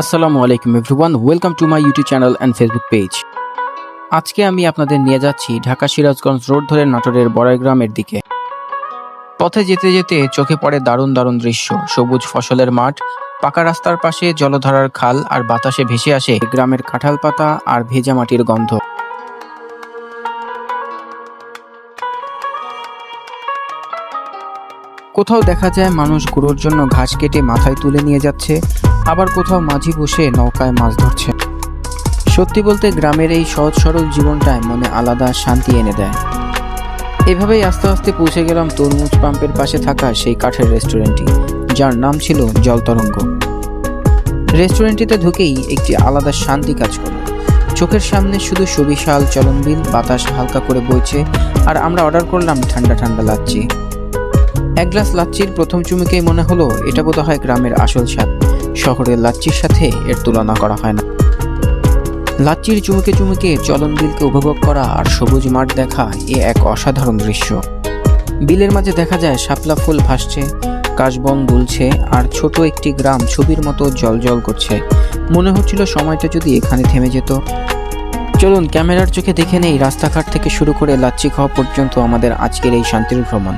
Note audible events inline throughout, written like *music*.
আসসালামু আলাইকুম everyone, welcome to my YouTube channel and Facebook page. আজকে আমি আপনাদের নিয়ে যাচ্ছি ঢাকা সিরাজগঞ্জ রোড ধরে নাটোরের বড়াই গ্রামের দিকে। পথে যেতে যেতে চোখে পড়ে দারুণ দারুণ দৃশ্য। সবুজ ফসলের মাঠ, পাকা রাস্তার পাশে জলধারার খাল আর বাতাসে ভেসে আসে গ্রামের কাঁঠাল পাতা আর ভেজা মাটির গন্ধ। কোথাও দেখা যায় মানুষ গুঁড়োর জন্য ঘাস কেটে মাথায় তুলে নিয়ে যাচ্ছে। আবার কোথাও মাঝি বসে নৌকায় মাছ ধরছে। সত্যি বলতে গ্রামের এই সহজ সরল জীবনটায় মনে আলাদা শান্তি এনে দেয়। এভাবেই আস্তে আস্তে পৌঁছে গেলাম তরমুজ পাম্পের পাশে থাকা সেই কাঠের রেস্টুরেন্টটি, যার নাম ছিল জলতরঙ্গ। রেস্টুরেন্টটিতে ঢুকেই একটি আলাদা শান্তি কাজ করল। চোখের সামনে শুধু সুবিশাল চলনবিল, বাতাস হালকা করে বইছে, আর আমরা অর্ডার করলাম ঠান্ডা ঠান্ডা লাচ্ছি। এক গ্লাস লাচ্ছির প্রথম চুমুকেই মনে হলো, এটা বোধ হয় গ্রামের আসল স্বাদ। শহরের লাচ্চির সাথে এর তুলনা করা হয় না। লাচ্চির চুমুকে চুমুকে চলন বিলকে উপভোগ করা আর সবুজ মাঠ দেখা এ এক অসাধারণ দৃশ্য। বিলের মাঝে দেখা যায় শাপলা ফুল ভাসছে, কাশবন দুলছে আর ছোট একটি গ্রাম ছবির মতো জল করছে। মনে হচ্ছিল সময়টা যদি এখানে থেমে যেত। চলুন, ক্যামেরার চোখে দেখে নেই রাস্তাঘাট থেকে শুরু করে লাচ্ছি খাওয়া পর্যন্ত আমাদের আজকের এই শান্তির ভ্রমণ।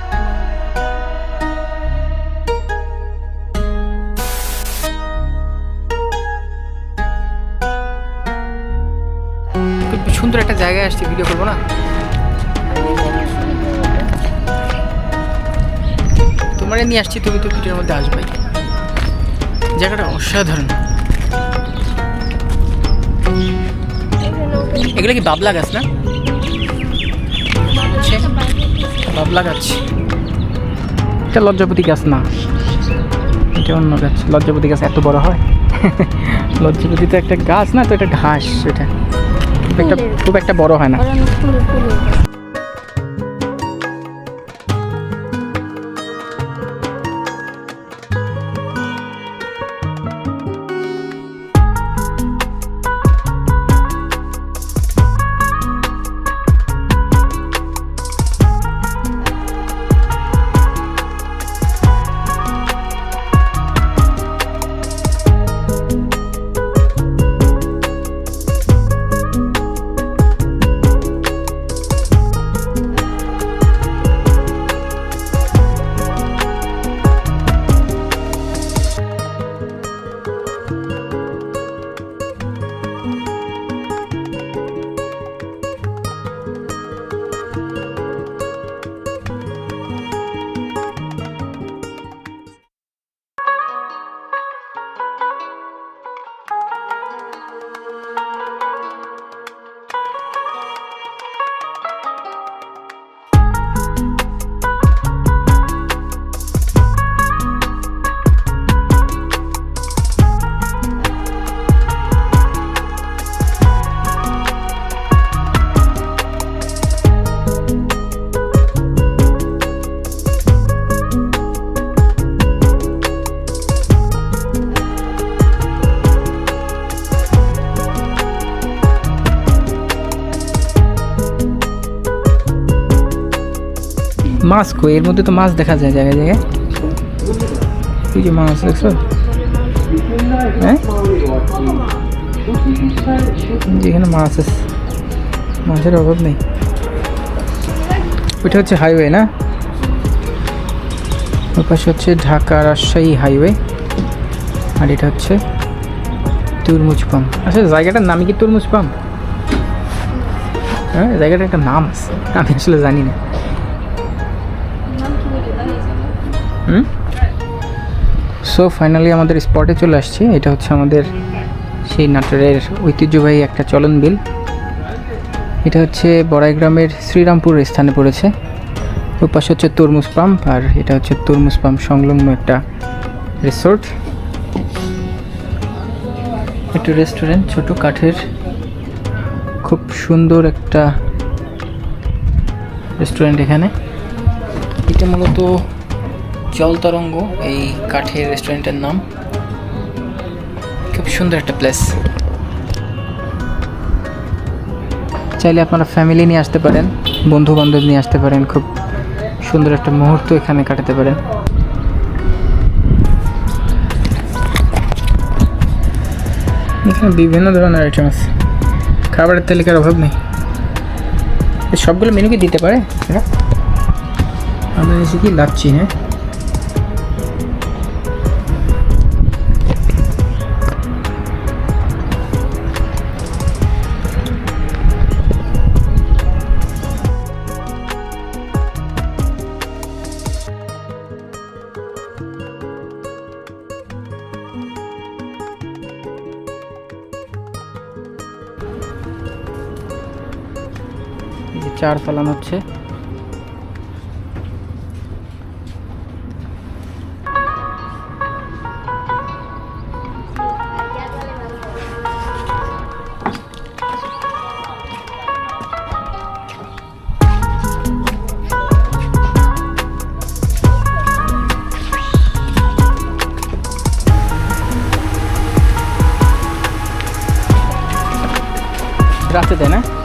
সুন্দর একটা জায়গায় আসছি ভিডিও করব না? তোমার নিয়ে আসছি, তুমি তো ভিডিওর মধ্যে আসবে। জায়গাটা অসাধারণ। এগুলো কি বাবলা গাছ না? হচ্ছে বাবলা গাছ। এটা লজ্জাপতি গাছ না। এটা অন্য গাছ। লজ্জাপতি গাছ এত বড় হয়? *laughs* লজ্জাপতি তো একটা গাছ না, তো এটা ঘাস এটা একটা খুব একটা বড় হয় না। মাছ কই? এর মধ্যে তো মাছ দেখা যায় জায়গায় জায়গায়। এই যে মাছ, দেখছ? হ্যাঁ? যেখানে মাছ আছে। মাছের অভাব নেই। ওইটা হচ্ছে হাইওয়ে না? ওর পাশে হচ্ছে ঢাকা রাজশাহী হাইওয়ে আর এটা হচ্ছে তুরমুজ পাম্প আচ্ছা জায়গাটার নামই কি তুরমুজ পাম্প হ্যাঁ জায়গাটার একটা নাম আছে। আমি আসলে জানি না। হুম? সো ফাইনালি আমাদের স্পটে চলে আসছি। এটা হচ্ছে আমাদের সেই নাটোরের ঐতিহ্যবাহী একটা চলন বিল। এটা হচ্ছে বড়াই গ্রামের শ্রীরামপুর স্থানে পড়েছে। ওর পাশে হচ্ছে তরমুজ পাম্প আর এটা হচ্ছে তরমুজ পাম্প সংলগ্ন একটা রিসোর্ট একটু রেস্টুরেন্ট ছোট কাঠের খুব সুন্দর একটা রেস্টুরেন্ট এখানে। এটা মূলত জল তরঙ্গ, এই কাঠের রেস্টুরেন্টের নাম। খুব সুন্দর একটা প্লেস চাইলে আপনারা ফ্যামিলি নিয়ে আসতে পারেন বন্ধু বান্ধব নিয়ে আসতে পারেন, খুব সুন্দর একটা মুহূর্ত এখানে কাটাতে পারেন। এখানে বিভিন্ন ধরনের আইটেম আছে। খাবারের তালিকার অভাব নেই। সবগুলো মেনু কি দিতে পারে? আমরা এসে কি লাচ্ছি হ্যাঁ? চার ফেলানো হচ্ছে। রাতে দেয় না?